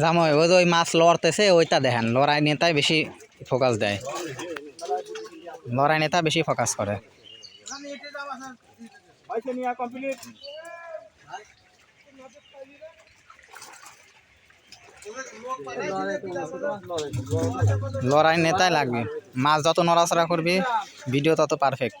জামাই, ওই ওই মাছ লড়তেছে, ওইটা দেখেন, লড়াই নেতাই বেশি ফোকাস দেয়। লড়াই নেতা বেশি ফোকাস করে। লড়াই নেতাই লাগবে। মাছ যত নড়াচড়া করবি ভিডিও তত পারফেক্ট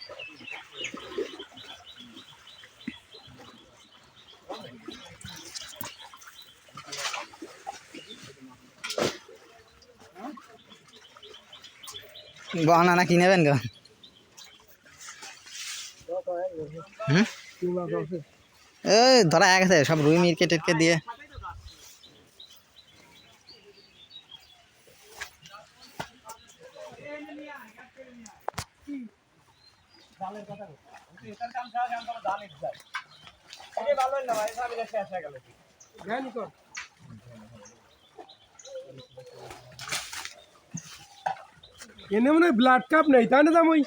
গহনা না কিনে নেবেন গো? এই ধরা আছে সব রুই মিরকে টেটকে দিয়ে। না ভাই এনে মনে হয় ব্লাড কাপ নেই তাই না দাম ওই